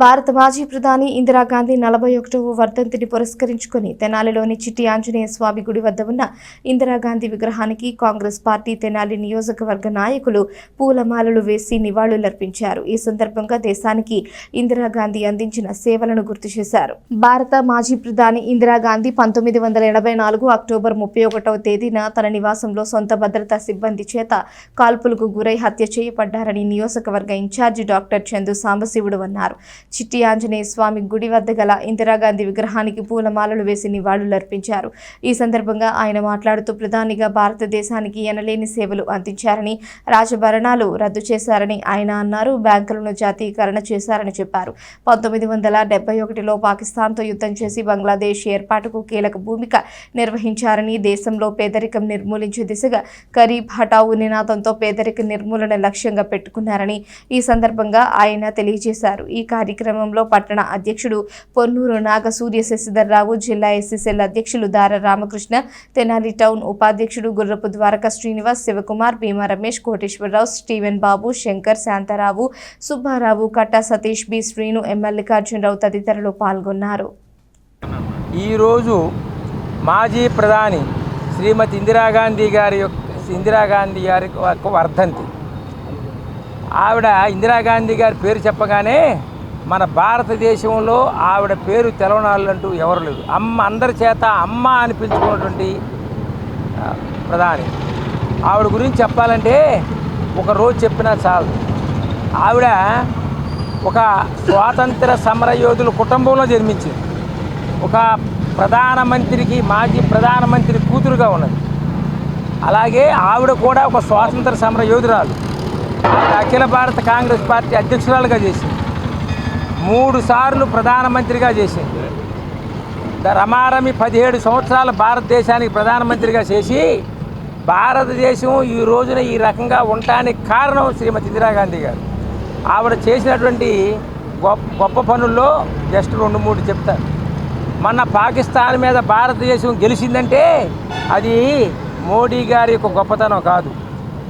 భారత మాజీ ప్రధాని ఇందిరాగాంధీ నలభై ఒకటవ వర్ధంతిని పురస్కరించుకుని తెనాలిలోని చిట్టి ఆంజనేయ స్వామి గుడి వద్ద ఉన్న ఇందిరాగాంధీ విగ్రహానికి కాంగ్రెస్ పార్టీ తెనాలి నియోజకవర్గ నాయకులు పూలమాలలు వేసి నివాళులర్పించారు. ఈ సందర్భంగా దేశానికి ఇందిరాగాంధీ అందించిన సేవలను గుర్తు చేశారు. భారత మాజీ ప్రధాని ఇందిరాగాంధీ పంతొమ్మిది వందల ఎనభై నాలుగు అక్టోబర్ ముప్పై ఒకటవ తేదీన తన నివాసంలో సొంత భద్రతా సిబ్బంది చేత కాల్పులకు గురై హత్య చేయబడ్డారని నియోజకవర్గ ఇన్ఛార్జి డాక్టర్ చందు సాంబశివుడు అన్నారు. చిట్టి ఆంజనేయ స్వామి గుడి వద్ద గల ఇందిరాగాంధీ విగ్రహానికి పూలమాలలు వేసి నివాళులర్పించారు ఈ సందర్భంగా ఆయన మాట్లాడుతూ ప్రధానిగా భారతదేశానికి ఎనలేని సేవలు అందించారని రాజభరణాలు రద్దు చేశారని ఆయన అన్నారు. బ్యాంకులను జాతీయకరణ చేశారని చెప్పారు. పంతొమ్మిది వందల డెబ్బై ఒకటిలో పాకిస్తాన్తో యుద్ధం చేసి బంగ్లాదేశ్ ఏర్పాటుకు కీలక భూమిక నిర్వహించారని దేశంలో పేదరికం నిర్మూలించే దిశగా ఖరీఫ్ హఠావు నినాదంతో పేదరిక నిర్మూలన లక్ష్యంగా పెట్టుకున్నారని ఈ సందర్భంగా ఆయన తెలియజేశారు. ఈ కార్యక్రమం కార్యక్రమంలో పట్టణ అధ్యక్షుడు పొన్నూరు నాగ సూర్య శశిధర్రావు జిల్లా ఎస్ఎస్ఎల్ అధ్యక్షులు దార రామకృష్ణ తెనాలి టౌన్ ఉపాధ్యక్షుడు గుర్రపు ద్వారక శ్రీనివాస్ శివకుమార్ భీమా రమేష్ కోటేశ్వరరావు స్టీవెన్ బాబు శంకర్ శాంతారావు సుబ్బారావు కట్టా సతీష్ బి. శ్రీను ఎమ్మెల్యేకార్జునరావు తదితరులు పాల్గొన్నారు. ఈరోజు మాజీ ప్రధాని శ్రీమతి ఇందిరాగాంధీ గారి యొక్క ఇందిరాగాంధీ గారి యొక్క వర్ధంతి. ఆవిడ ఇందిరాగాంధీ గారి పేరు చెప్పగానే మన భారతదేశంలో ఆవిడ పేరు తెలవనాలంటూ ఎవరు లేరు అమ్మ అందరి చేత అమ్మ అని పిలుచుకున్నటువంటి ప్రధాని. ఆవిడ గురించి చెప్పాలంటే ఒక రోజు చెప్పినా చాలు. ఆవిడ ఒక స్వాతంత్ర సమరయోధుల కుటుంబంలో జన్మించింది. ఒక ప్రధానమంత్రికి మాజీ ప్రధానమంత్రి కూతురుగా ఉన్నది. అలాగే ఆవిడ కూడా ఒక స్వాతంత్ర సమర యోధురాలు. అఖిల భారత కాంగ్రెస్ పార్టీ అధ్యక్షురాలుగా చేసింది. మూడు సార్లు ప్రధానమంత్రిగా చేసింది. రమారమి పదిహేడు సంవత్సరాల భారతదేశానికి ప్రధానమంత్రిగా చేసి భారతదేశం ఈ రోజున ఈ రకంగా ఉండటానికి కారణం శ్రీమతి ఇందిరాగాంధీ గారు. ఆవిడ చేసినటువంటి గొప్ప గొప్ప పనుల్లో జస్ట్ రెండు మూడు చెప్తారు. మన పాకిస్తాన్ మీద భారతదేశం గెలిచిందంటే అది మోడీ గారి యొక్క గొప్పతనం కాదు.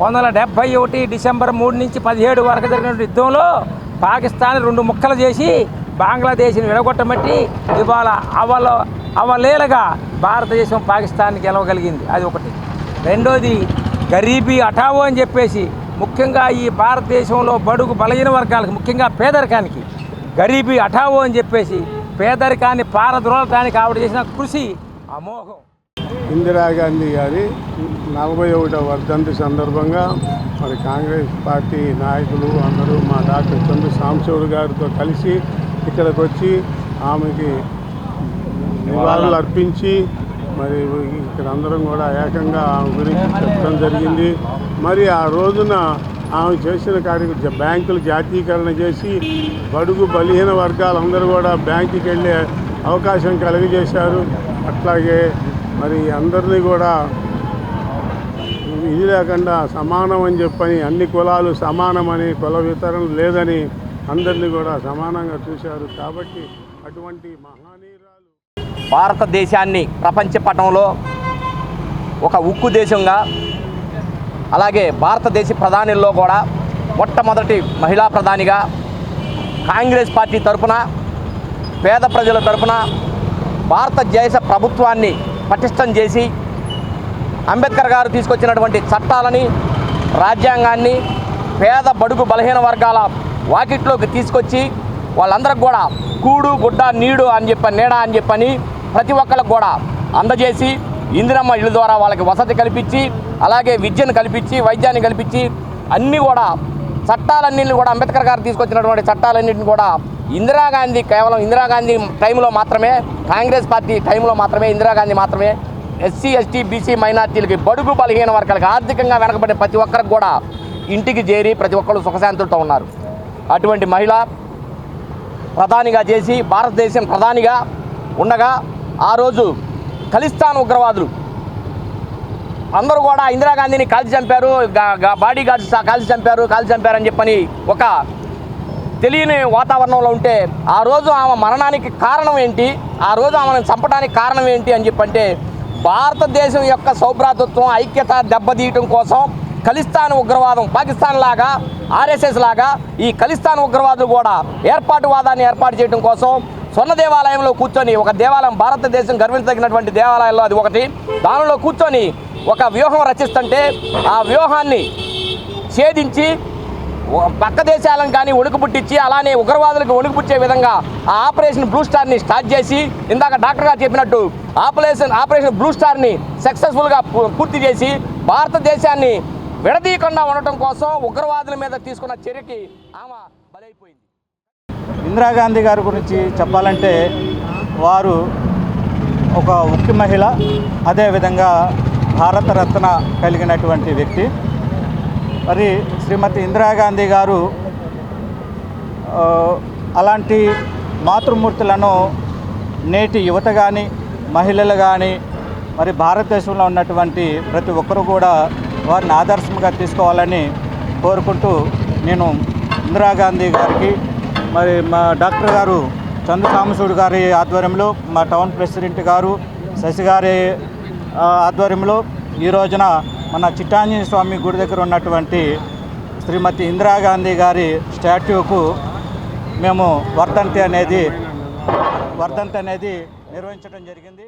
పంతొమ్మిది వందల డెబ్భై ఒకటి డిసెంబర్ మూడు నుంచి పదిహేడు వరకు జరిగిన యుద్ధంలో పాకిస్తాన్ రెండు ముక్కలు చేసి బంగ్లాదేశ్ని విడగొట్టమట్టి ఇవాళ అవల అవలేలగా భారతదేశం పాకిస్తాన్ని గెలవగలిగింది. అది ఒకటి. రెండోది గరీబీ అటావో అని చెప్పేసి ముఖ్యంగా ఈ భారతదేశంలో బడుగు బలహీన వర్గాలకు ముఖ్యంగా పేదరికానికి గరీబీ అఠావో అని చెప్పేసి పేదరికాన్ని పారద్రోలటానికి ఆవిడ చేసిన కృషి అమోఘం. ఇందిరాగాంధీ గారి నలభై ఒకటవ వర్ధంతి సందర్భంగా మరి కాంగ్రెస్ పార్టీ నాయకులు అందరూ మా డాక్టర్ చంద్ర సాంశివుడు గారితో కలిసి ఇక్కడికి వచ్చి ఆమెకి నివాళులు అర్పించి మరి ఇక్కడ అందరం కూడా ఏకంగా ఆమె గురించి చెప్పడం జరిగింది. మరి ఆ రోజున ఆమె చేసిన కార్యక్రమం బ్యాంకులు జాతీయకరణ చేసి బడుగు బలహీన వర్గాలందరూ కూడా బ్యాంకుకి వెళ్ళే అవకాశం కలుగజేశారు. అట్లాగే మరి అందరినీ కూడా ఇది లేకుండా సమానం అని చెప్పని అన్ని కులాలు సమానమని కుల వితరణ లేదని అందరినీ కూడా సమానంగా చూశారు. కాబట్టి అటువంటి మహానీయురాలు భారతదేశాన్ని ప్రపంచ పటంలో ఒక ఉక్కు దేశంగా అలాగే భారతదేశ ప్రధానిల్లో కూడా మొట్టమొదటి మహిళా ప్రధానిగా కాంగ్రెస్ పార్టీ తరపున పేద ప్రజల తరపున భారతదేశ ప్రభుత్వాన్ని పటిష్టం చేసి అంబేద్కర్ గారు తీసుకొచ్చినటువంటి చట్టాలని రాజ్యాంగాన్ని పేద బడుగు బలహీన వర్గాల వాకిట్లోకి తీసుకొచ్చి వాళ్ళందరికి కూడా కూడు గుడ్డ నీడు అని చెప్పని నీడ అని చెప్పని ప్రతి ఒక్కరికి కూడా అందజేసి ఇందిరమ్మ ఇళ్ళ ద్వారా వాళ్ళకి వసతి కల్పించి అలాగే విద్యను కల్పించి వైద్యాన్ని కల్పించి అన్నీ కూడా చట్టాలన్నింటినీ కూడా అంబేద్కర్ గారు తీసుకొచ్చినటువంటి చట్టాలన్నింటిని కూడా ఇందిరాగాంధీ కేవలం ఇందిరాగాంధీ టైంలో మాత్రమే కాంగ్రెస్ పార్టీ టైంలో మాత్రమే ఇందిరాగాంధీ మాత్రమే ఎస్సీ ఎస్టీ బీసీ మైనార్టీలకి బడుగు బలహీన వర్గాలకు ఆర్థికంగా వెనకబడిన ప్రతి ఒక్కరికి కూడా ఇంటికి చేరి ప్రతి ఒక్కరు సుఖశాంతులతో ఉన్నారు. అటువంటి మహిళ ప్రధానిగా చేసి భారతదేశం ప్రధానిగా ఉండగా ఆ రోజు ఖలిస్తాన్ ఉగ్రవాదులు అందరూ కూడా ఇందిరాగాంధీని కాల్చి చంపారు బాడీ గార్డ్స్ కాల్చి చంపారు కాల్చి చంపారని చెప్పని ఒక తెలియని వాతావరణంలో ఉంటే ఆ రోజు ఆమె మరణానికి కారణం ఏంటి? ఆ రోజు ఆమెను చంపడానికి కారణం ఏంటి అని చెప్పంటే భారతదేశం యొక్క సౌభ్రాతృత్వం ఐక్యత దెబ్బతీయటం కోసం ఖలిస్తాన్ ఉగ్రవాదం పాకిస్తాన్ లాగా ఆర్ఎస్ఎస్ లాగా ఈ ఖలిస్తాన్ ఉగ్రవాదులు కూడా ఏర్పాటువాదాన్ని ఏర్పాటు చేయడం కోసం స్వర్ణ దేవాలయంలో కూర్చొని ఒక దేవాలయం భారతదేశం గర్వించదగినటువంటి దేవాలయంలో అది ఒకటి. దానిలో కూర్చొని ఒక వ్యూహం రచిస్తుంటే ఆ వ్యూహాన్ని ఛేదించి పక్క దేశాలను కానీ వణుకు అలానే ఉగ్రవాదులకు వణుకు పుట్టే విధంగా ఆ ఆపరేషన్ బ్లూ స్టార్ని స్టార్ట్ చేసి ఇందాక డాక్టర్ గారు చెప్పినట్టు ఆపరేషన్ ఆపరేషన్ బ్లూ స్టార్ని సక్సెస్ఫుల్గా పూ- పూర్తి చేసి భారతదేశాన్ని విడదీయకుండా ఉండటం కోసం ఉగ్రవాదుల మీద తీసుకున్న చర్యకి ఆమె బలైపోయింది. ఇందిరాగాంధీ గారి గురించి చెప్పాలంటే వారు ఒక ఉక్కి మహిళ అదేవిధంగా భారతరత్న కలిగినటువంటి వ్యక్తి. మరి శ్రీమతి ఇందిరాగాంధీ గారు అలాంటి మాతృమూర్తులను నేటి యువత కానీ మహిళలు కానీ మరి భారతదేశంలో ఉన్నటువంటి ప్రతి ఒక్కరూ కూడా వారిని ఆదర్శంగా తీసుకోవాలని కోరుకుంటూ నేను ఇందిరాగాంధీ గారికి మరి మా డాక్టర్ గారు చందు గారి ఆధ్వర్యంలో మా టౌన్ ప్రెసిడెంట్ గారు శశి గారి ఆధ్వర్యంలో ఈ రోజున మన చిట్టాంజనేయ స్వామి గుడి దగ్గర ఉన్నటువంటి శ్రీమతి ఇందిరాగాంధీ గారి స్టాట్యూకు మేము వర్ధంతి అనేది వర్ధంతి అనేది నిర్వహించడం జరిగింది.